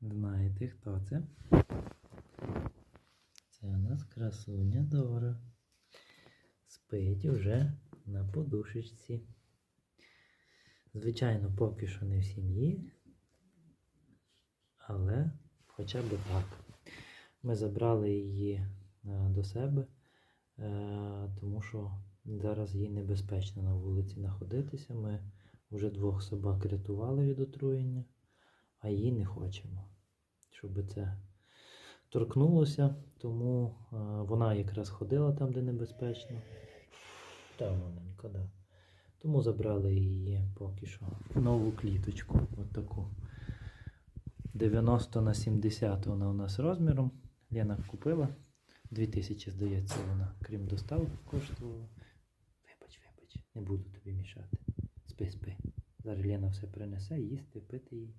Знаєте, хто це? Це у нас красуня Дора. Спить уже на подушечці. Звичайно, поки що не в сім'ї, але хоча б так. Ми забрали її е, до себе, е, тому що зараз їй небезпечно на вулиці знаходитися. Ми вже двох собак рятували від отруєння, а її не хочемо, щоб це торкнулося, тому е, вона якраз ходила там, де небезпечно. Та маленька, да. Тому забрали її поки що нову кліточку. От таку. 90 на 70 вона у нас розміром. Лена купила. 2000, здається, вона, крім доставки, коштувала. Вибач, вибач, не буду тобі мішати. Спи, спи. Зараз Лена все принесе, їсти, пити їй.